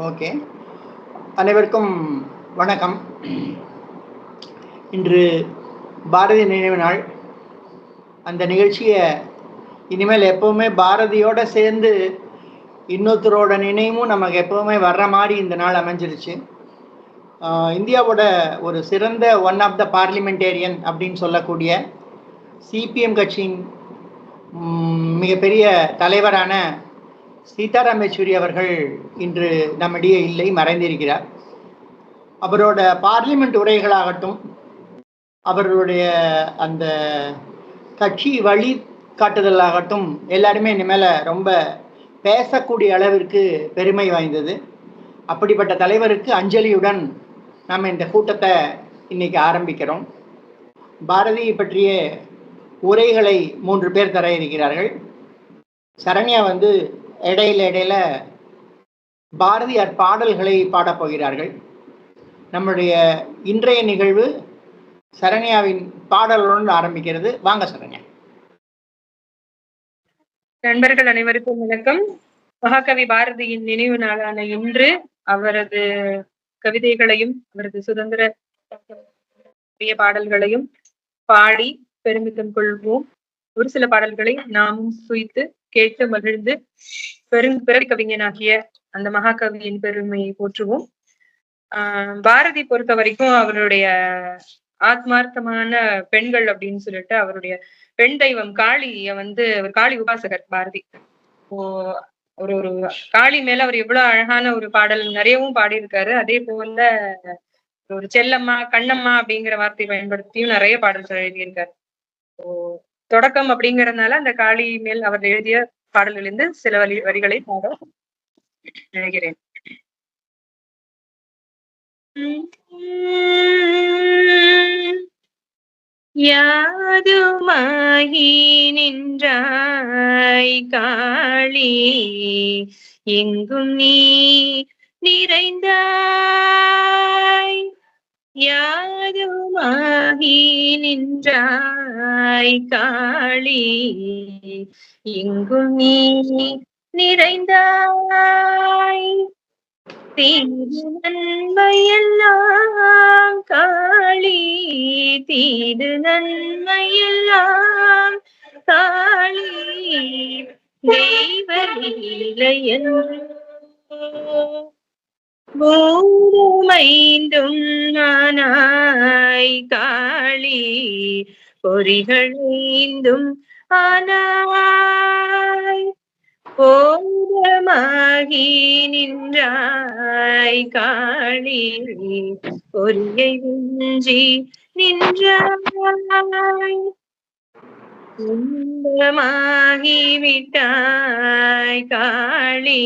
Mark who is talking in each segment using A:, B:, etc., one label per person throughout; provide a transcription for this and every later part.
A: Okay. அனைவருக்கும் வணக்கம். இன்று பாரதி நினைவு நாள். அந்த நிகழ்ச்சியை இனிமேல் எப்பவுமே பாரதியோட சேர்ந்து இன்னொருத்தரோட நினைவும் நமக்கு எப்பவுமே வர்ற மாதிரி இந்த நாள் அமைஞ்சிருச்சு. இந்தியாவோட ஒரு சிறந்த ஒன் ஆஃப் த பார்லிமெண்டேரியன் அப்படின்னு சொல்லக்கூடிய சிபிஎம் கட்சியின் மிகப்பெரிய தலைவரான சீதாராம் யெச்சூரி அவர்கள் இன்று நம்மிடையே இல்லை மறைந்திருக்கிறார். அவரோட பார்லிமெண்ட் உரைகளாகட்டும் அவர்களுடைய அந்த கட்சி வழி காட்டுதலாகட்டும் எல்லாருமே இனிமேல ரொம்ப பேசக்கூடிய அளவிற்கு பெருமை வாய்ந்தது. அப்படிப்பட்ட தலைவருக்கு அஞ்சலியுடன் நாம் இந்த கூட்டத்தை இன்னைக்கு ஆரம்பிக்கிறோம். பாரதியை பற்றிய உரைகளை மூன்று பேர் தர இருக்கிறார்கள். சரண்யா வந்து இடையில இடையில பாரதியார் பாடல்களை பாடப் போகிறார்கள். நம்முடைய இன்றைய நிகழ்வு சரண்யாவின் பாடலுடன் ஆரம்பிக்கிறது. வாங்க சரண்யா.
B: நண்பர்கள் அனைவருக்கும் வணக்கம். மகாகவி பாரதியின் நினைவு நாளான இன்று அவரது கவிதைகளையும் அவரது சுதந்திர பாடல்களையும் பாடி பெருமிதம் கொள்வோம். ஒரு சில பாடல்களை நாமும் சுய்த்து கேட்டு மகிழ்ந்து பெரும் பிறவி அந்த மகாகவியின் பெருமையை போற்றுவோம். ஆஹ் பாரதி பொறுத்த வரைக்கும் அவருடைய ஆத்மார்த்தமான பெண்கள் அப்படின்னு சொல்லிட்டு அவருடைய பெண் தெய்வம் காளிய வந்து ஒரு காளி உபாசகர் பாரதி. ஒரு ஒரு காளி மேல அவர் எவ்வளவு அழகான ஒரு பாடல் நிறையவும் பாடியிருக்காரு. அதே போல ஒரு செல்லம்மா கண்ணம்மா அப்படிங்கிற வார்த்தை பயன்படுத்தியும் நிறைய பாடல்கள் எழுதியிருக்காரு. தொடக்கம் அப்படிங்கறதுனால அந்த காளி மேல் அவர் எழுதிய பாடலிலிருந்து சில வரி வரிகளை பாட நினைக்கிறேன் யாதுமாகி நின்றாய் காளி எங்கும் நீ நிறைந்தாய். யாருமாகி நின்றாய் காளி? எங்கும் நீ நிறைந்தாய். தீது நன்மையெல்லாம் காளி தீது நன்மையெல்லாம் காளி தெய்வலீலையன் பூமைந்தும் ஆனாய் காளி பொறிகளைந்தும் ஆனாய். போதமாகி நின்றாய் காளி பொறியை விஞ்சி நின்றாய். இன்பமாகி விட்டாய் காளி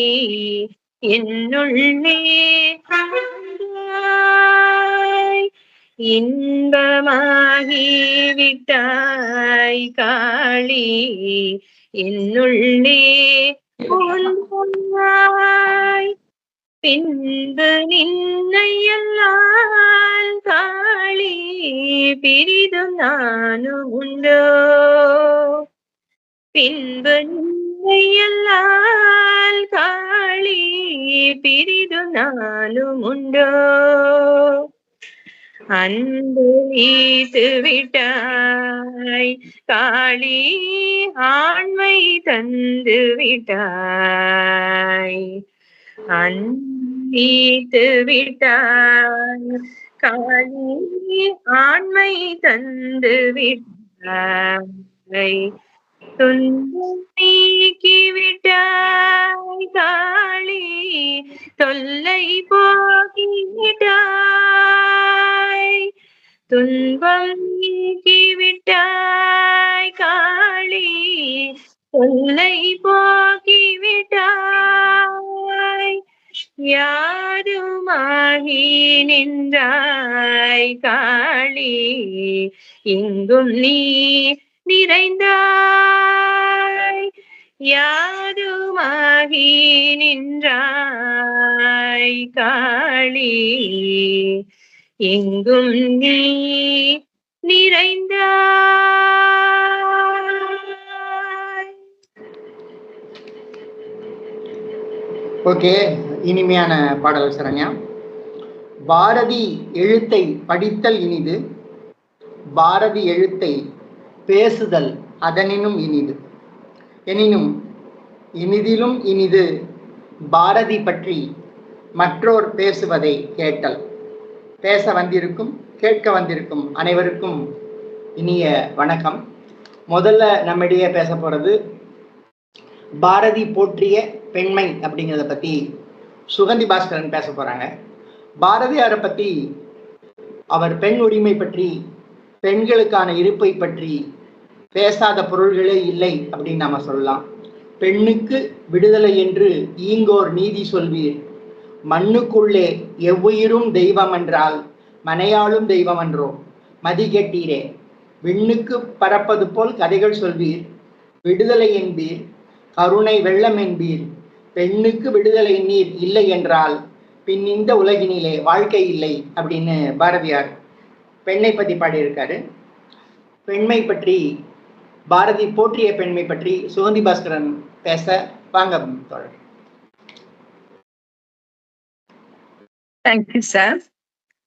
B: என்னுள்ளே வந்தாய். இன்பமாகி விட்டாய் காளி என்னுள்ளே புகுந்தாய். பின்பு நின்னையெல்லாம் காளி பிரிதும் நானும் உண்டோ பின்பு நின்னையெல்லாம் காளி பிரிதும் நானும் உண்டோ? அன்பு நீத்து விட்டாய் காளி ஆண்மை தந்து விட்டாய். அன்பீத்து விட்டாய் காளி ஆண்மை தந்து விட்டாய். துன்பம் நீக்கி காளி தொல்லை போக்கிவிட்டாய். துன்பம் நீக்கிவிட்டாய் காளி தொல்லை போக்கிவிட்டாய். யாருமாகி நின்றாய் காளி இங்கும் நீ நிறைந்தாய். யாருமாகி நின்றாய் காளி. எங்கும் நீ நிறைந்தாய்.
A: ஓகே இனிமையான பாடல் சரண்யா. பாரதி எழுத்தை படித்தல் இனிது. பாரதி எழுத்தை பேசுதல் அதனினும் இனிது. எனினும் இனிதிலும் இனிது பாரதி பற்றி மற்றோர் பேசுவதை கேட்டல். பேச வந்திருக்கும் கேட்க வந்திருக்கும் அனைவருக்கும் இனிய வணக்கம். முதல்ல நம்மிடையே பேச போகிறது பாரதி போற்றிய பெண்மை அப்படிங்கிறத பற்றி சுகந்தி பாஸ்கரன் பேச போகிறாங்க பாரதியாரை பற்றி அவர் பெண் உரிமை பற்றி பெண்களுக்கான இருப்பை பற்றி பேசாத பொருள்களே இல்லை அப்படின்னு நாம சொல்லலாம். பெண்ணுக்கு விடுதலை என்று ஈங்கோர் நீதி சொல்வீர். மண்ணுக்குள்ளே எவ்வுயிரும் தெய்வம் என்றால் மனையாளும் தெய்வம் என்றோ மதி கெட்டீரே. விண்ணுக்கு பறப்பது போல் கதைகள் சொல்வீர். விடுதலை என்பீர் கருணை வெள்ளம் என்பீர். பெண்ணுக்கு விடுதலை நீர் இல்லை என்றால் பின் இந்த உலகினிலே வாழ்க்கை இல்லை அப்படின்னு பாரதியார் பெண்ணை பற்றி பாடியிருக்காரு. பெண்மை பற்றி பாரதி போற்றிய பெண்மை பற்றி சுகந்தி பாஸ்கரன் பேச வாங்க தோழர்
C: தேங்க்யூ சார்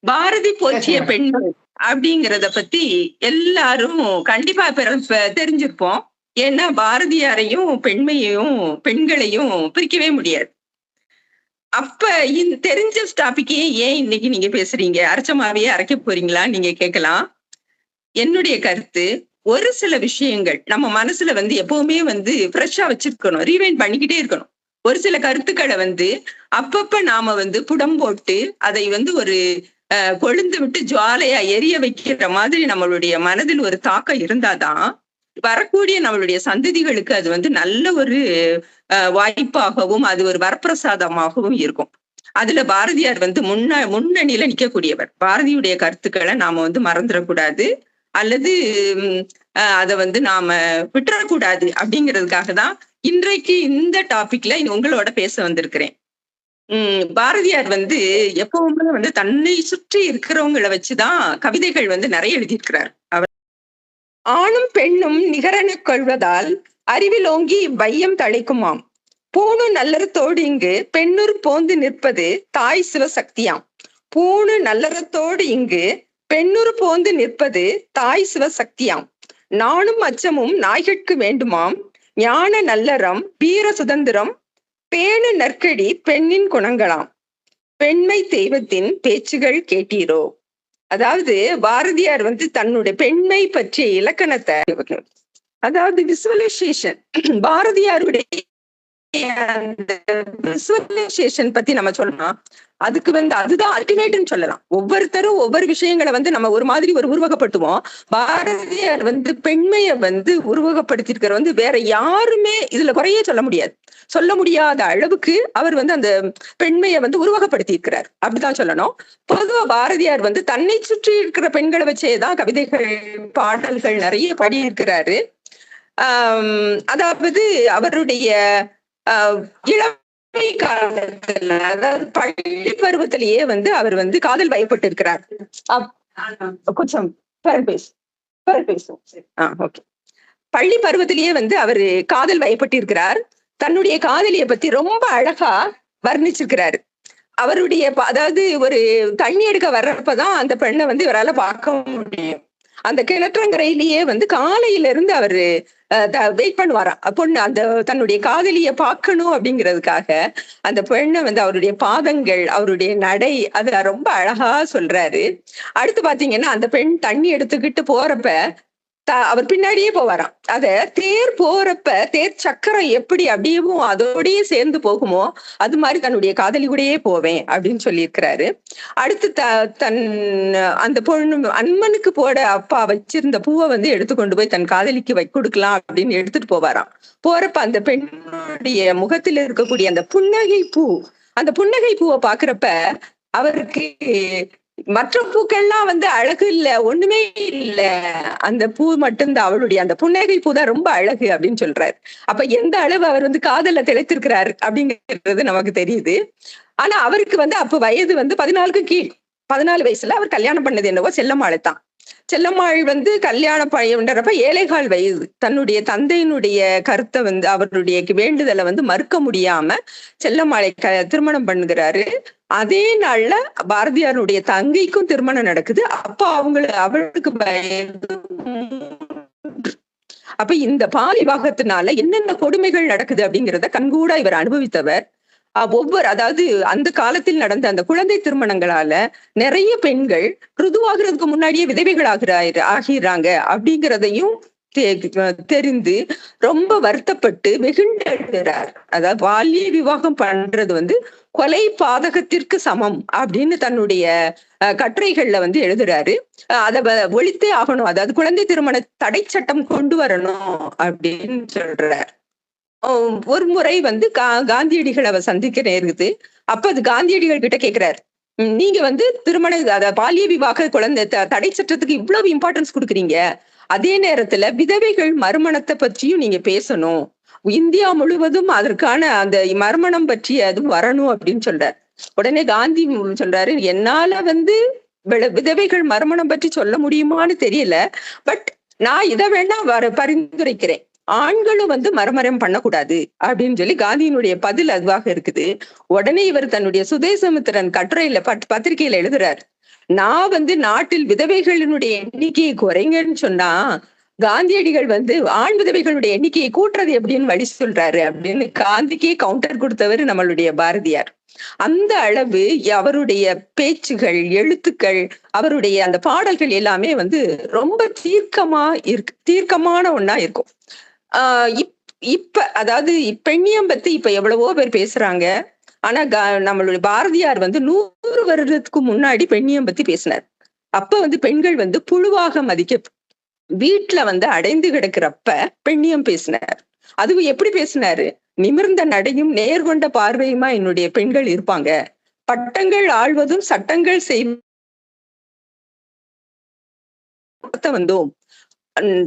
C: பாரதி போற்றிய. பெண்கள் அப்படிங்கறத பத்தி எல்லாரும் கண்டிப்பா தெரிஞ்சிருப்போம். ஏன்னா பாரதியாரையும் பெண்மையையும் பெண்களையும் பிரிக்கவே முடியாது. அப்ப இந்த தெரிஞ்ச டாபிக்கே ஏன் இன்னைக்கு நீங்க பேசுறீங்க? அரைச்சமாவே அரைக்க போறீங்களா? நீங்க கேட்கலாம். என்னுடைய கருத்து ஒரு சில விஷயங்கள் நம்ம மனசுல வந்து எப்பவுமே வந்து ஃப்ரெஷ்ஷா வச்சிருக்கணும் ரீவைண்ட் பண்ணிக்கிட்டே இருக்கணும். ஒரு சில கருத்துக்களை வந்து அப்பப்ப நாம வந்து புடம் போட்டு அதை வந்து ஒரு கொழுந்து விட்டு ஜுவாலையா எரிய வைக்கிற மாதிரி நம்மளுடைய மனதில் ஒரு தாக்கம் இருந்தாதான் வரக்கூடிய நம்மளுடைய சந்ததிகளுக்கு அது வந்து நல்ல ஒரு வாய்ப்பாகவும் அது ஒரு வரப்பிரசாதமாகவும் இருக்கும். அதுல பாரதியார் வந்து முன்ன முன்னணியில நிக்கக்கூடியவர். பாரதியுடைய கருத்துக்களை நாம வந்து மறந்துடக்கூடாது. அல்லது அதை வந்து நாம விட்டுறக்கூடாது அப்படிங்கிறதுக்காக தான் இன்றைக்கு இந்த டாபிக்ல உங்களோட பேச வந்திருக்கிறேன். உம் பாரதியார் வந்து எப்பவுமே வந்து தன்னை சுற்றி இருக்கிறவங்களை வச்சுதான் கவிதைகள் வந்து நிறைய எழுதியிருக்கிறார். அவர் ஆணும் பெண்ணும் நிகரனு கொள்வதால் அறிவிலோங்கி வையம் தழைக்குமாம். பூணு நல்லறத்தோடு இங்கு பெண்ணுர் போந்து நிற்பது தாய் சிவசக்தியாம். பூணு நல்லறத்தோடு இங்கு பெண்ணுரு போந்து நிற்பது தாய் சிவசக்தியாம். நானும் அச்சமும் நாய்கட்கு வேண்டுமாம். ஞான நல்லறம் வீர சுதந்திரம் பேணு நற்கடி பெண்ணின் குணங்களாம். பெண்மை தெய்வத்தின் பேச்சுகள் கேட்டீரோ? அதாவது பாரதியார் வந்து தன்னுடைய பெண்மை பற்றிய இலக்கணத்தை அதாவது விசுவலைசேஷன் பாரதியாருடைய விசுவலைசேஷன் பத்தி நம்ம சொல்லலாம். அதுக்கு வந்து அதுதான் அல்டிமேட்னு சொல்லலாம். ஒவ்வொருத்தரும் ஒவ்வொரு விஷயங்களை வந்து நம்ம ஒரு மாதிரி ஒரு உருவகப்படுத்துவோம். பாரதியார் வந்து பெண்மையை வந்து உருவகப்படுத்திருக்கிற வந்து வேற யாருமே இதுல குறையே சொல்ல முடியாது. சொல்ல முடியாத அளவுக்கு அவர் வந்து அந்த பெண்மையை வந்து உருவகப்படுத்தி இருக்கிறார் அப்படிதான் சொல்லணும். பொதுவா பாரதியார் வந்து தன்னை சுற்றி இருக்கிற பெண்களை வச்சேதான் கவிதைகள் பாடல்கள் நிறைய பாடியிருக்கிறாரு. ஆஹ் அதாவது அவருடைய இளமை காலத்துல அதாவது பள்ளி பருவத்திலேயே வந்து அவர் வந்து காதல் வயப்பட்டு இருக்கிறார் கொஞ்சம் ஓகே. பள்ளி பருவத்திலேயே வந்து அவரு காதல் வயப்பட்டு இருக்கிறார் தன்னுடைய காதலியை பத்தி ரொம்ப அழகா வர்ணிச்சிருக்கிறாரு. அவருடைய அதாவது ஒரு தண்ணி எடுக்க வர்றப்பதான் அந்த பெண்ணை வந்து இவரால பார்க்க முடியும். அந்த கிணற்றங்கரையிலேயே வந்து காலையில இருந்து அவரு வெயிட் பண்ணுவாராம் பொண்ணு அந்த தன்னுடைய காதலிய பார்க்கணும் அப்படிங்கிறதுக்காக அந்த பெண்ணை வந்து அவருடைய பாதங்கள் அவருடைய நடை அத ரொம்ப அழகா சொல்றாரு. அடுத்து பாத்தீங்கன்னா அந்த பெண் தண்ணி எடுத்துக்கிட்டு போறப்ப அவர் பின்னாடியே போவாராம். அத தேர் போறப்ப தேர் சக்கரம் எப்படி அப்படியும் அதோடயே சேர்ந்து போகுமோ அது மாதிரி தன்னுடைய காதலி கூடயே போவேன் அப்படின்னு சொல்லியிருக்கிறாரு. அடுத்து த தன் அந்த பொண்ணு அன்மனுக்கு போட அப்பா வச்சிருந்த பூவை வந்து எடுத்து கொண்டு போய் தன் காதலிக்கு வை கொடுக்கலாம் அப்படின்னு எடுத்துட்டு போவாராம். போறப்ப அந்த பெண்ணுடைய முகத்துல இருக்கக்கூடிய அந்த புன்னகை பூ அந்த புன்னகை பூவை பாக்குறப்ப அவருக்கு மற்ற பூக்கள்லாம் வந்து அழகு இல்ல ஒண்ணுமே இல்ல. அந்த பூ மட்டும்தான் அவளுடைய அந்த புன்னகை பூ தான் ரொம்ப அழகு அப்படின்னு சொல்றாரு. அப்ப எந்த அளவு அவர் வந்து காதல்ல தெளித்திருக்கிறாரு அப்படிங்கிறது நமக்கு தெரியுது. ஆனா அவருக்கு வந்து அப்ப வயது வந்து பதினாலுக்கு கீழ் பதினாலு வயசுல அவர் கல்யாணம் பண்ணது என்னவோ செல்லம்மாளை தான். செல்லம்மாள் வந்து கல்யாண பையன்றப்ப ஏழைகால் வயது. தன்னுடைய தந்தையினுடைய கருத்தை வந்து அவருடைய வேண்டுதலை வந்து மறுக்க முடியாம செல்லம்மாளை க திருமணம் பண்ணுகிறாரு. அதே நாள்ல பாரதியாருடைய தங்கைக்கும் திருமணம் நடக்குது. அப்ப அவங்களை அவளுக்கு வயது அப்ப இந்த பால் விவாகத்தினால என்னென்ன கொடுமைகள் நடக்குது அப்படிங்கிறத கண்கூடா இவர் அனுபவித்தவர். ஒவ்வொரு அதாவது அந்த காலத்தில் நடந்த அந்த குழந்தை திருமணங்களால நிறைய பெண்கள் ருதுவாகிறதுக்கு முன்னாடியே விதவைகள் ஆகிற ஆகிறாங்க அப்படிங்கிறதையும் தெரிந்து ரொம்ப வருத்தப்பட்டு வெகுண்டெழுகிறார் அதாவது பால்ய விவாகம் பண்றது வந்து கொலை பாதகத்திற்கு சமம் அப்படின்னு தன்னுடைய அஹ், கட்டுரைகள்ல வந்து எழுதுறாரு. அதை வ- ஒழித்தே ஆகணும். அதாவது குழந்தை திருமண தடை சட்டம் கொண்டு வரணும் அப்படின்னு சொல்றார். ஒரு முறை வந்து கா- காந்தியடிகள் அவர் சந்திக்க நேருது அப்ப அது காந்தியடிகள் கிட்ட கேக்குறாரு. நீங்க வந்து திருமண அத பாலிய விவாக குழந்தை த- தடை சட்டத்துக்கு இவ்வளவு இம்பார்ட்டன்ஸ் கொடுக்குறீங்க. அதே நேரத்துல விதவைகள் மறுமணத்தை பற்றியும் நீங்க பேசணும். இந்தியா முழுவதும் அதற்கான அந்த மறுமணம் பற்றி அது வரணும் அப்படின்னு சொல்றார். உடனே காந்தி சொல்றாரு என்னால வந்து விதவைகள் மறுமணம் பற்றி சொல்ல முடியுமான்னு தெரியல. பட் நான் இதை வேணா வர பரிந்துரைக்கிறேன். ஆண்களும் வந்து மரமரம் பண்ணக்கூடாது அப்படின்னு சொல்லி காந்தியினுடைய பதில் அதுவாக இருக்குது. உடனே இவர் தன்னுடைய சுதேசமித்திரன் கட்டுரையில பத்- பத்திரிகையில எழுதுறார். நான் வந்து நாட்டில் விதவைகளினுடைய எண்ணிக்கையை குறைங்கன்னு சொன்னா காந்தியடிகள் வந்து ஆண் விதவைகளுடைய எண்ணிக்கையை கூட்டுறது எப்படின்னு வழி சொல்றாரு அப்படின்னு காந்திக்கே கவுண்டர் கொடுத்தவர் நம்மளுடைய பாரதியார். அந்த அளவு அவருடைய பேச்சுகள் எழுத்துக்கள் அவருடைய அந்த பாடல்கள் எல்லாமே வந்து ரொம்ப தீர்க்கமா இருக்கு தீர்க்கமான ஒண்ணா இருக்கும். இப்ப அதாவது பெண்ணியம் பத்தி இப்ப எவ்வளவோ பேர் பேசுறாங்க. ஆனா நம்மளுடைய பாரதியார் வந்து நூறு வருடத்துக்கு முன்னாடி பெண்ணியம் பத்தி பேசினார். அப்ப வந்து பெண்கள் வந்து புழுவாக மதிக்க வீட்டுல வந்து அடைந்து கிடக்கிறப்ப பெண்ணியம் பேசினார். அதுவும் எப்படி பேசினாரு? நிமிர்ந்த நடையும் நேர்கொண்ட பார்வையுமா என்னுடைய பெண்கள் இருப்பாங்க. பட்டங்கள் ஆழ்வதும் சட்டங்கள் செய் வந்தோம்.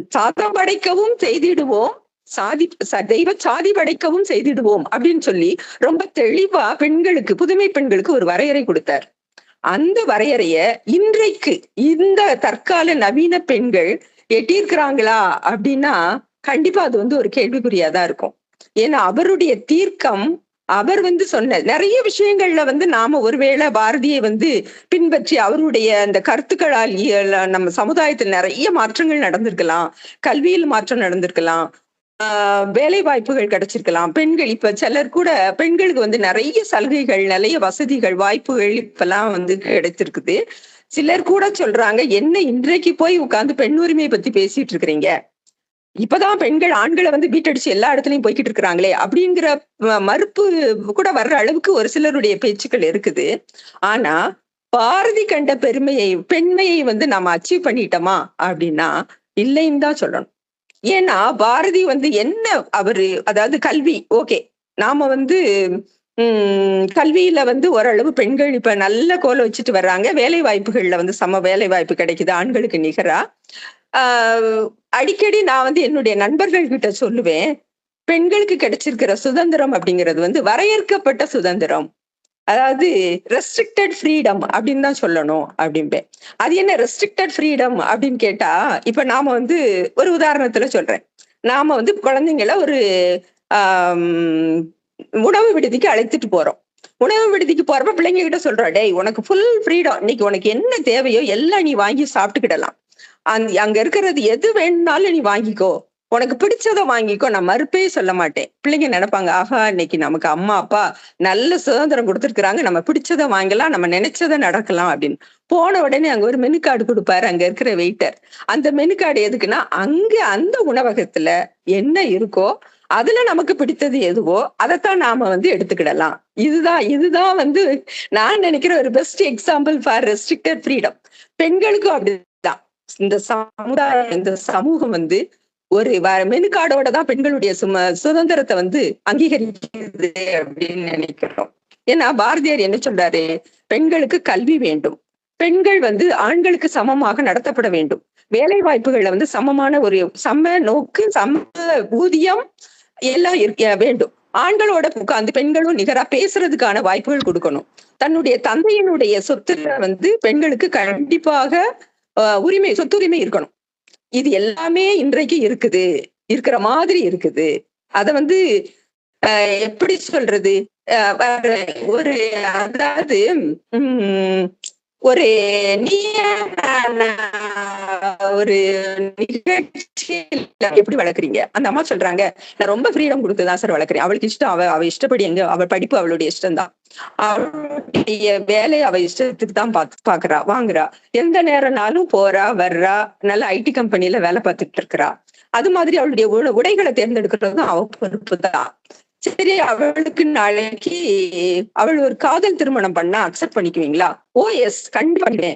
C: சாதம் படைக்கவும் செய்திடுவோம். சாதி தெய்வ சாதி படைக்கவும் செய்திடுவோம் அப்படின்னு சொல்லி ரொம்ப தெளிவா பெண்களுக்கு புதுமை பெண்களுக்கு ஒரு வரையறை கொடுத்தார். அந்த வரையறைய இன்றைக்கு இந்த தற்கால நவீன பெண்கள் எட்டியிருக்கிறாங்களா அப்படின்னா கண்டிப்பா அது வந்து ஒரு கேள்விக்குறியாதான் இருக்கும். ஏன்னா அவருடைய தீர்க்கம் அவர் வந்து சொன்ன நிறைய விஷயங்கள்ல வந்து நாம ஒருவேளை பாரதியை வந்து பின்பற்றி அவருடைய அந்த கருத்துக்களால் நம்ம சமுதாயத்தில் நிறைய மாற்றங்கள் நடந்திருக்கலாம். கல்வியில் மாற்றம் நடந்திருக்கலாம். வேலை வாய்ப்புகள் கிடைச்சிருக்கலாம். பெண்கள் இப்ப சிலர் கூட பெண்களுக்கு வந்து நிறைய சலுகைகள் நிறைய வசதிகள் வாய்ப்புகள் இப்பெல்லாம் வந்து கிடைச்சிருக்குது சிலர் கூட சொல்றாங்க என்ன இன்றைக்கு போய் உட்கார்ந்து பெண் உரிமையை பத்தி பேசிட்டு இருக்கிறீங்க? இப்பதான் பெண்கள் ஆண்களை வந்து பீட்டடிச்சு எல்லா இடத்துலயும் போய்கிட்டு இருக்கிறாங்களே அப்படிங்கிற மறுப்பு கூட வர்ற அளவுக்கு ஒரு சிலருடைய பேச்சுக்கள் இருக்குது. ஆனா பாரதி கண்ட பெருமையை பெண்மையை வந்து நாம அச்சீவ் பண்ணிட்டோமா அப்படின்னா இல்லைன்னு தான் சொல்லணும். ஏன்னா பாரதி வந்து என்ன அவரு அதாவது கல்வி ஓகே நாம வந்து உம் கல்வியில வந்து ஓரளவு பெண்கள் இப்ப நல்ல கோல வச்சுட்டு வர்றாங்க. வேலை வாய்ப்புகள்ல வந்து சம வேலை வாய்ப்பு கிடைக்குது ஆண்களுக்கு நிகரா. அடிக்கடி நான் வந்து என்னுடைய நண்பர்கள் கிட்ட சொல்லுவேன் பெண்களுக்கு கிடைச்சிருக்கிற சுதந்திரம் அப்படிங்கிறது வந்து வரையறுக்கப்பட்ட சுதந்திரம். அதாவது ரெஸ்ட்ரிக்டட் ஃப்ரீடம் அப்படின்னு தான் சொல்லணும் அப்படின்பேன் அது என்ன ரெஸ்ட்ரிக்டட் ஃப்ரீடம் அப்படின்னு கேட்டா இப்ப நாம வந்து ஒரு உதாரணத்துல சொல்றேன். நாம வந்து குழந்தைங்கள ஒரு உணவு விடுதிக்கு அழைத்துட்டு போறோம். உணவு விடுதிக்கு போறப்ப பிள்ளைங்க கிட்ட சொல்றோம் டேய் உனக்கு ஃபுல் ஃப்ரீடம் இன்னைக்கு உனக்கு என்ன தேவையோ எல்லாம் நீ வாங்கி சாப்பிட்டுக்கிடலாம். அங்க இருக்கிறது எது வேணும்னாலும் நீ வாங்கிக்கோ. உனக்கு பிடிச்சத வாங்கிக்கோ. நான் மறுப்பே சொல்ல மாட்டேன். பிள்ளைங்க நினைப்பாங்க ஆஹா இன்னைக்கு நமக்கு அம்மா அப்பா நல்ல சுதந்திரம் கொடுத்துருக்குறாங்க. நம்ம பிடிச்சதை வாங்கலாம். நம்ம நினைச்சதை நடக்கலாம். அப்படின்னு. போன உடனே அங்க ஒரு மெனு கார்டு கொடுப்பாரு அங்க இருக்கிற வெயிட்டர் அந்த மெனு கார்டு எதுக்குன்னா அங்க அந்த உணவகத்துல என்ன இருக்கோ அதுல நமக்கு பிடித்தது எதுவோ அதைத்தான் நாம வந்து எடுத்துக்கிடலாம். இதுதான் இதுதான் வந்து நான் நினைக்கிற ஒரு best example for restricted freedom பெண்களுக்கும் அப்படி இந்த சமுதாயம் இந்த சமூகம் வந்து ஒரு மெனு கார்டோட தான் பெண்களுடைய சும சுதந்திரத்தை வந்து அங்கீகரிக்கிறது அப்படின்னு நினைக்கிறோம். ஏன்னா பாரதியார் என்ன சொல்றாரு? பெண்களுக்கு கல்வி வேண்டும். பெண்கள் வந்து ஆண்களுக்கு சமமாக நடத்தப்பட வேண்டும். வேலை வாய்ப்புகள்ல வந்து சமமான ஒரு சம நோக்கு சம ஊதியம் எல்லாம் இருக்க வேண்டும். ஆண்களோட உட்கார்ந்து பெண்களும் நிகரா பேசுறதுக்கான வாய்ப்புகள் கொடுக்கணும். தன்னுடைய தந்தையினுடைய சொத்துல வந்து பெண்களுக்கு கண்டிப்பாக உரிமை சொத்துரிமை இருக்கணும். இது எல்லாமே இன்றைக்கு இருக்குது. இருக்கிற மாதிரி இருக்குது. அத வந்து ஆஹ் எப்படி சொல்றது? ஒரு அதாவது உம் ஒரு ஒரு நிகழ்ச்சியில எப்படி வளர்க்குறீங்க? அந்த அம்மா சொல்றாங்க நான் ரொம்ப ஃப்ரீடம் கொடுத்துதான் சார் வளர்க்குறேன். அவளுக்கு இஷ்டம் அவ அவ இஷ்டப்படி எங்க அவள் படிப்பு அவளுடைய இஷ்டம் தான். அவளுடைய வேலையை அவ இஷ்டத்துக்கு தான் பாத்து பாக்குறா வாங்குறா. எந்த நேரம்னாலும் போறா வர்றா நல்ல ஐடி கம்பெனில வேலை பார்த்துட்டு இருக்கிறா. அது மாதிரி அவளுடைய உடைகளை தேர்ந்தெடுக்கிறதும் அவ பொறுப்பு தான். சரி அவளுக்கு நாளைக்கு அவள் ஒரு காதல் திருமணம் பண்ணா அக்செப்ட் பண்ணிக்குவீங்களா? ஓ எஸ் கண்டிப்பா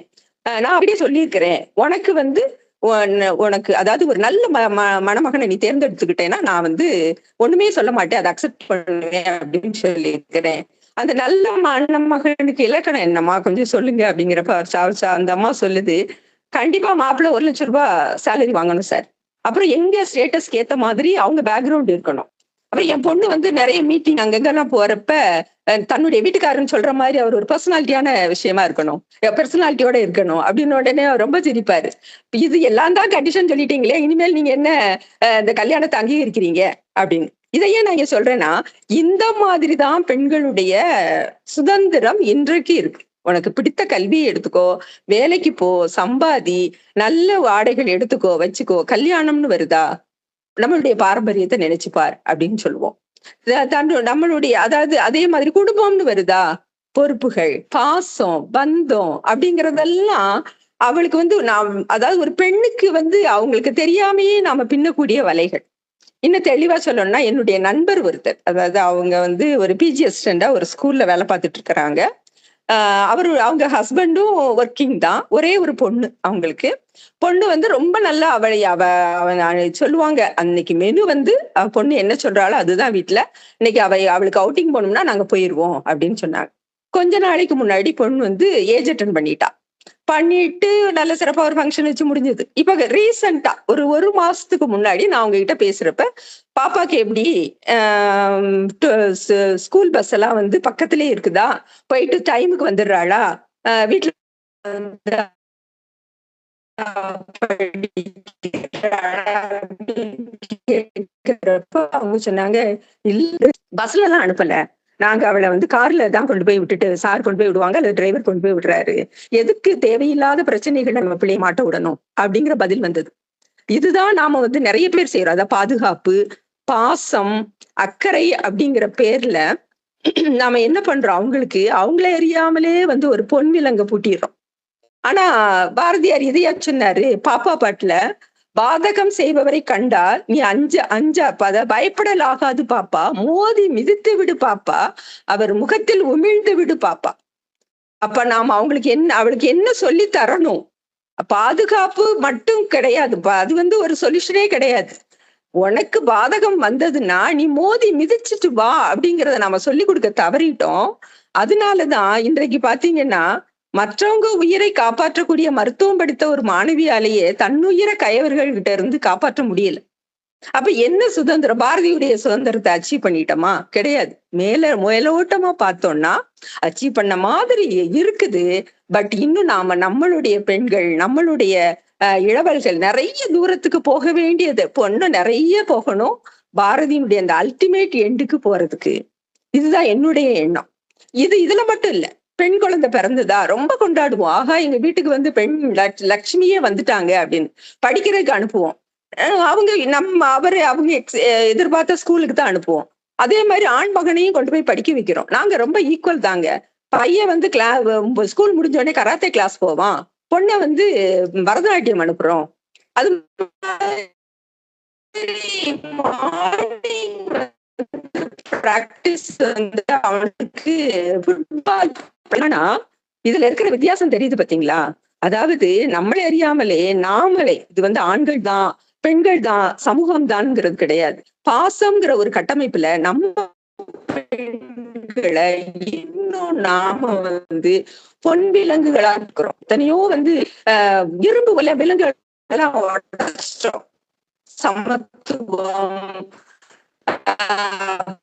C: நான் அப்படியே சொல்லியிருக்கிறேன். உனக்கு வந்து உனக்கு அதாவது ஒரு நல்ல ம- ம- மணமகனை நீ தேர்ந்தெடுத்துக்கிட்டேன்னா நான் வந்து ஒண்ணுமே சொல்ல மாட்டேன். அதை அக்செப்ட் பண்ணுவேன் அப்படின்னு சொல்லியிருக்கிறேன். அந்த நல்ல மணமகனுக்கு இலக்கணம் என்னம்மா? கொஞ்சம் சொல்லுங்க அப்படிங்கிறப்ப சா- அந்த அம்மா சொல்லுது கண்டிப்பா மாப்பிள்ள ஒரு லட்சம் ரூபாய் சேலரி வாங்கணும் சார் அப்புறம் எங்க ஸ்டேட்டஸ்க்கு ஏத்த மாதிரி அவங்க பேக்ரவுண்ட் இருக்கணும். அப்புறம் என் பொண்ணு வந்து நிறைய மீட்டிங் அங்கங்கெல்லாம் போறப்ப அஹ், தன்னுடைய வீட்டுக்காரன்னு சொல்ற மாதிரி அவர் ஒரு பர்சனாலிட்டியான விஷயமா இருக்கணும். பர்சனாலிட்டியோட இருக்கணும் அப்படின்னு உடனே அவர் ரொம்ப சிரிப்பாரு. இது எல்லாம் தான் கண்டிஷன் சொல்லிட்டீங்களே இனிமேல் நீங்க என்ன இந்த கல்யாணத்தை அங்கீகரிக்கிறீங்க? அப்படின்னு. இதையே நான் இங்க சொல்றேன்னா இந்த மாதிரி தான் பெண்களுடைய சுதந்திரம் இன்றைக்கு இருக்கு. உனக்கு பிடித்த கல்வியை எடுத்துக்கோ வேலைக்கு போ சம்பாதி நல்ல ஆடைகள் எடுத்துக்கோ வச்சுக்கோ கல்யாணம்னு வருதா? நம்மளுடைய பாரம்பரியத்தை நினைச்சுப்பார் அப்படின்னு சொல்லுவோம். தன்னு- நம்மளுடைய அதாவது அதே மாதிரி குடும்பம்னு வருதா? பொறுப்புகள் பாசம் பந்தம் அப்படிங்கறதெல்லாம் அவளுக்கு வந்து நாம் அதாவது ஒரு பெண்ணுக்கு வந்து அவங்களுக்கு தெரியாமையே நாம பின்னக்கூடிய வலைகள். இன்னும் தெளிவா சொல்லணும்னா என்னுடைய நண்பர் ஒருத்தர் அதாவது அவங்க வந்து ஒரு பிஜி அசிஸ்டண்டா ஒரு ஸ்கூல்ல வேலை பார்த்துட்டு இருக்கிறாங்க. அவர் அவங்க ஹஸ்பண்டும் ஒர்க்கிங் தான். ஒரே ஒரு பொண்ணு அவங்களுக்கு. பொண்ணு வந்து ரொம்ப நல்லா அவளை அவ அவ சொல்லுவாங்க அன்னைக்கு மெனு வந்து பொண்ணு என்ன சொல்றாளோ அதுதான் வீட்டுல இன்னைக்கு அவ அவளுக்கு அவுட்டிங் போனோம்னா நாங்க போயிருவோம் அப்படின்னு சொன்னாங்க. கொஞ்ச நாளைக்கு முன்னாடி பொண்ணு வந்து ஏஜ் அட்டன் பண்ணிட்டா. பண்ணிட்டு நல்ல சிறப்பா ஒரு ஃபங்க்ஷன் வச்சு முடிஞ்சது. இப்ப ரீசெண்டா ஒரு ஒரு மாசத்துக்கு முன்னாடி நான் உங்ககிட்ட பேசுறப்ப பாப்பாக்கு எப்படி ஸ்கூல் பஸ் எல்லாம் வந்து பக்கத்திலே இருக்குதா? போயிட்டு டைமுக்கு வந்துடுறாளா? ஆஹ் வீட்டுல அவங்க சொன்னாங்க இல்ல பஸ்ல எல்லாம் அனுப்பல. நாங்க அவளை வந்து கார்ல தான் கொண்டு போய் விட்டுட்டு சார் கொண்டு போய் விடுவாங்க அல்லது டிரைவர் கொண்டு போய் விடுறாரு. எதுக்கு தேவையில்லாத பிரச்சனைகளை நம்ம பிள்ளைய மாட்ட விடணும்? அப்படிங்கிற பதில் வந்தது. இதுதான் நாம வந்து நிறைய பேர் செய்யறோம் அதாவது பாதுகாப்பு பாசம் அக்கறை அப்படிங்கிற பேர்ல நாம என்ன பண்றோம்? அவங்களுக்கு அவங்கள அறியாமலே வந்து ஒரு பொன் விலங்க பூட்டிடுறோம். ஆனா பாரதியார் இதையா சொன்னாரு பாப்பா பாட்டுல பாதகம் செய்பவரை கண்டால் நீ அஞ்ச அஞ்ச பத பயப்படலாகாது பாப்பா. மோதி மிதித்து விடு பாப்பா. அவர் முகத்தில் உமிழ்ந்து விடு பாப்பா. அப்ப நாம் அவங்களுக்கு என்ன அவளுக்கு என்ன சொல்லி தரணும்? பாதுகாப்பு மட்டும் கிடையாது. பா- அது வந்து ஒரு சொல்யூஷனே கிடையாது. உனக்கு பாதகம் வந்ததுன்னா நீ மோதி மிதிச்சிட்டு வா. அப்படிங்கறத நாம சொல்லி கொடுக்க தவறிட்டோம். அதனாலதான் இன்றைக்கு பாத்தீங்கன்னா மற்றவங்க உயிரை காப்பாற்றக்கூடிய மருத்துவம் படித்த ஒரு மாணவியாலேயே தன்னுயிரை கயவர்கள் கிட்ட இருந்து காப்பாற்ற முடியல. அப்ப என்ன சுதந்திரம் பாரதியுடைய சுதந்திரத்தை அச்சீவ் பண்ணிட்டோமா? கிடையாது. மேல மேலோட்டமா பார்த்தோம்னா அச்சீவ் பண்ண மாதிரி இருக்குது. பட் இன்னும் நாம நம்மளுடைய பெண்கள் நம்மளுடைய அஹ், இளவல்கள் நிறைய தூரத்துக்கு போக வேண்டியது. பொண்ணு நிறைய போகணும். பாரதியினுடைய அந்த அல்டிமேட் எண்டுக்கு போறதுக்கு. இதுதான் என்னுடைய எண்ணம். இது இதுல மட்டும் இல்ல. பெண் குழந்தை பிறந்ததா? ரொம்ப கொண்டாடுவோம். ஆகா எங்க வீட்டுக்கு வந்து பெண் லட்சுமியே வந்துட்டாங்க அப்படின்னு. படிக்கிறதுக்கு அனுப்புவோம். அவங்க நம்ம அவரு அவங்க எதிர்பார்த்த ஸ்கூலுக்கு தான் அனுப்புவோம். அதே மாதிரி ஆண் மகனையும் கொண்டு போய் படிக்க வைக்கிறோம். நாங்க ரொம்ப ஈக்குவல் தாங்க. பையன் வந்து கிளா ஸ்கூல் முடிஞ்ச உடனே கராத்தே கிளாஸ் போவான். பொண்ணை வந்து பரதநாட்டியம் அனுப்புறோம். அது பிராக்டிஸ் வந்து அவனுக்கு ஃபுட்பால் ஆனா இதுல இருக்கிற வித்தியாசம் தெரியுது பாத்தீங்களா? அதாவது நம்மளை அறியாமலே நாமளே இது வந்து ஆண்கள் தான் பெண்கள் தான் சமூகம் தான்ங்கிறது கிடையாது. பாசம்ங்கிற ஒரு கட்டமைப்புல நம்ம பெண்களை இன்னும் நாம வந்து பொன் விலங்குகளா இருக்கிறோம். எத்தனையோ வந்து ஆஹ் இரும்பு வில விலங்குகள் எல்லாம் சமத்துவம்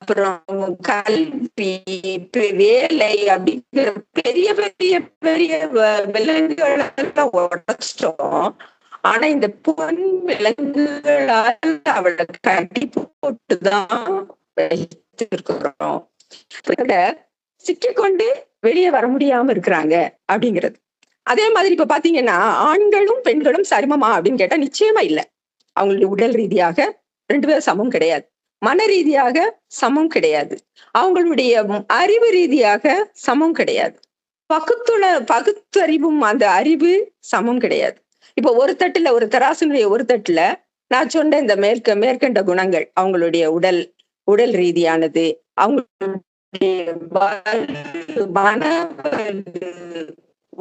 C: அப்புறம் கல்வி வேலை அப்படிங்கிற பெரிய பெரிய பெரிய வ- விலங்குகளை உடைச்சிட்டோம். ஆனா இந்த பொன் விலங்குகளால் அவளை கட்டி போட்டுதான் வைத்திருக்கிறோம் கொண்டு சிக்கிக்கொண்டு வெளியே வர முடியாம இருக்கிறாங்க அப்படிங்கிறது. அதே மாதிரி இப்ப பாத்தீங்கன்னா ஆண்களும் பெண்களும் சரிமமா அப்படின்னு கேட்டா நிச்சயமா இல்ல. அவங்களுடைய உடல் ரீதியாக ரெண்டு பேரும் சமம் கிடையாது. மன ரீதியாக சமம் கிடையாது. அவங்களுடைய அறிவு ரீதியாக சமம் கிடையாது. பகுத்துண பகுத்தறிவும் அந்த அறிவு சமம் கிடையாது. இப்போ ஒரு தட்டுல ஒரு தராசனுடைய ஒரு தட்டுல நான் சொன்ன இந்த மேற்க மேற்கண்ட குணங்கள் அவங்களுடைய உடல் உடல் ரீதியானது அவங்களுடைய மன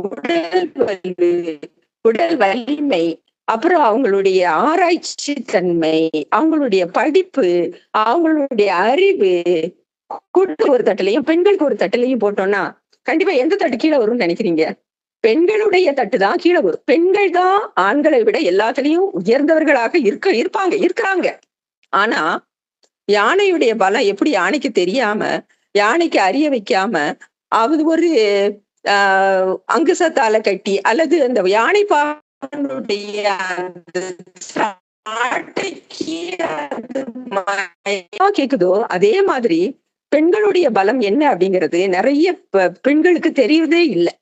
C: உடல் உடல் வலிமை அப்புறம் அவங்களுடைய ஆராய்ச்சி தன்மை அவங்களுடைய படிப்பு அவங்களுடைய அறிவு கூட்டு ஒரு தட்டுலையும் பெண்களுக்கு ஒரு தட்டுலையும் போட்டோம்னா கண்டிப்பா எந்த தட்டு கீழே வரும்னு நினைக்கிறீங்க? பெண்களுடைய தட்டு தான் கீழே வரும். பெண்கள் தான் ஆண்களை விட எல்லாத்துலயும் உயர்ந்தவர்களாக இருக்க இருப்பாங்க இருக்கிறாங்க. ஆனா யானையுடைய பலம் எப்படி யானைக்கு தெரியாம யானைக்கு அறிய வைக்காம அது ஒரு ஆஹ் அங்குசத்தால கட்டி அல்லது அந்த யானை பா அவனுடைய அந்த கேக்குதோ? அதே மாதிரி பெண்களுடைய பலம் என்ன அப்படிங்கிறது நிறைய பெண்களுக்கு தெரியறதே இல்லை.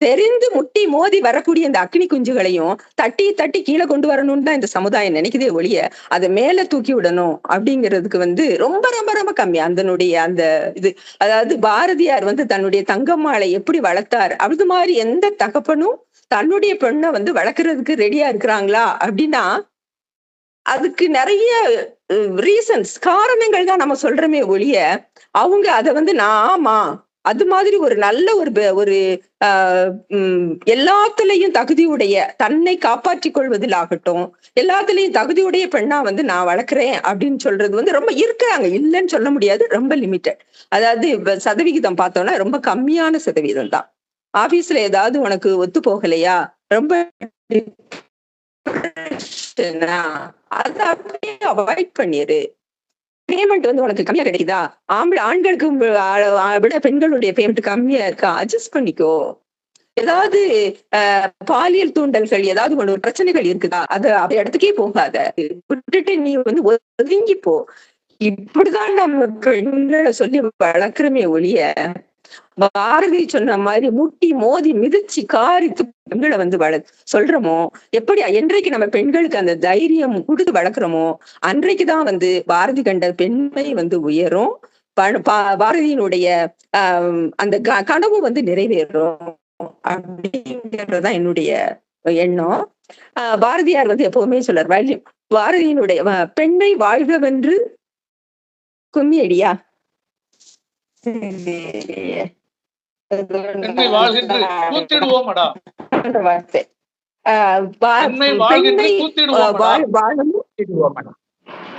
C: தெரிந்து முட்டி மோதி வரக்கூடிய இந்த அக்னி குஞ்சுகளையும் தட்டி தட்டி கீழே கொண்டு வரணும்னு தான் இந்த சமுதாயம் நினைக்குதே ஒழிய அதை மேல தூக்கி விடணும் அப்படிங்கிறதுக்கு வந்து ரொம்ப ரொம்ப ரொம்ப கம்மி. அதனுடைய அந்த இது அதாவது பாரதியார் வந்து தன்னுடைய தங்கம்மாளை எப்படி வளர்த்தார் அது மாதிரி எந்த தகப்பனும் தன்னுடைய பெண்ணை வந்து வளர்க்கறதுக்கு ரெடியா இருக்கிறாங்களா? அப்படின்னா அதுக்கு நிறைய ரீசன்ஸ் காரணங்கள் தான் நம்ம சொல்றோமே ஒழிய அவங்க அதை வந்து நான் ஆமா அது மாதிரி ஒரு நல்ல ஒரு ஒரு ஆஹ் எல்லாத்துலயும் தகுதியுடைய தன்னை காப்பாற்றிக் கொள்வதில் ஆகட்டும் எல்லாத்துலயும் தகுதியுடைய பெண்ணா வந்து நான் வளர்க்குறேன் அப்படின்னு சொல்றது வந்து ரொம்ப இருக்கிறாங்க. இல்லைன்னு சொல்ல முடியாது ரொம்ப லிமிட்டட் அதாவது சதவிகிதம் பார்த்தோம்னா ரொம்ப கம்மியான சதவீதம் தான். ஆபீஸ்ல ஏதாவது உனக்கு ஒத்து போகலையா? ரொம்ப அதை அப்படியே அவாய்ட் பண்ணிரு. பேமெண்ட் வந்து உனக்கு கம்மியா கிடைக்குதா? ஆம்பளை ஆண்களுக்கு விட பெண்களுடைய பேமெண்ட் கம்மியா இருக்கா? அட்ஜஸ்ட் பண்ணிக்கோ. ஏதாவது பாலியல் தூண்டல்கள் ஏதாவது ஒண்ணு பிரச்சனைகள் இருக்குதா? அது அந்த இடத்துக்கே போகாத. விட்டுட்டு நீ வந்து ஒதுங்கி போ. இப்படிதான் நம்ம பெண்களை சொல்லி வளர்க்குறமே ஒழிய பாரதி சொன்ன மாதிரி முட்டி மோதி மிதிச்சு காரித்து பெண்களை வந்து வள சொல்றோமோ? எப்படி என்றைக்கு நம்ம பெண்களுக்கு அந்த தைரியம் கொடுத்து வளர்க்குறோமோ? அன்றைக்குதான் வந்து பாரதி கண்ட பெண்மை வந்து உயரும். ப- பாரதியினுடைய ஆஹ் அந்த க- கனவு வந்து நிறைவேறும். அப்படிங்கறதுதான் என்னுடைய எண்ணம். ஆஹ் பாரதியார் வந்து எப்பவுமே சொல்றார் பாரதியினுடைய வ- பெண்ணை வாழ்கவென்று கும்மி அடியா?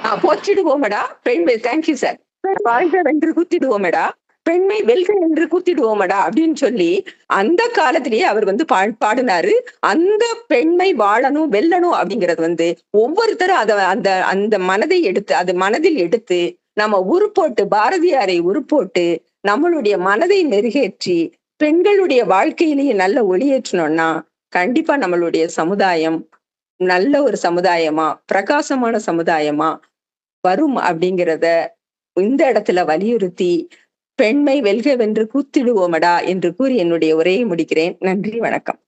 C: ஆஹ் போற்றிடுவோமடா. பெண்மை தேங்க்யூ சார் வாழ்க வென்று கூத்திடுவோமடா. பெண்மை வெல்க என்று கூத்திடுவோமடா அப்படின்னு சொல்லி அந்த காலத்திலேயே அவர் வந்து பா பாடினாரு. அந்த பெண்மை வாழணும் வெல்லணும் அப்படிங்கிறது வந்து ஒவ்வொருத்தரும் அத அந்த அந்த மனதை எடுத்து அது மனதில் எடுத்து நம்ம உருப்போட்டு பாரதியாரை உருப்போட்டு நம்மளுடைய மனதை மெருகேற்றி பெண்களுடைய வாழ்க்கையிலேயே நல்ல ஒளியேற்றணும்னா கண்டிப்பா நம்மளுடைய சமுதாயம் நல்ல ஒரு சமுதாயமா பிரகாசமான சமுதாயமா வரும் அப்படிங்கிறத இந்த இடத்துல வலியுறுத்தி பெண்மை வெல்க வென்று கூத்திடுவோமடா என்று கூறி என்னுடைய உரையை முடிக்கிறேன். நன்றி வணக்கம்.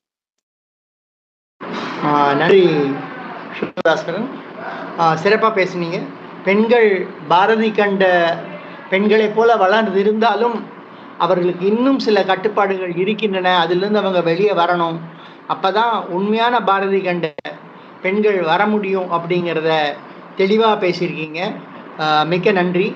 A: ஆஹ் நன்றி சிறப்பா பேசுனீங்க. பெண்கள் பாரதி கண்ட பெண்களைப் போல வளர்ந்து இருந்தாலும் அவர்களுக்கு இன்னும் சில கட்டுப்பாடுகள் இருக்கின்றன. அதிலிருந்து அவங்க வெளியே வரணும். அப்பதான் உண்மையான பாரதி கண்ட பெண்கள் வர முடியும் அப்படிங்கிறத தெளிவாக பேசியிருக்கீங்க. மிக்க நன்றி.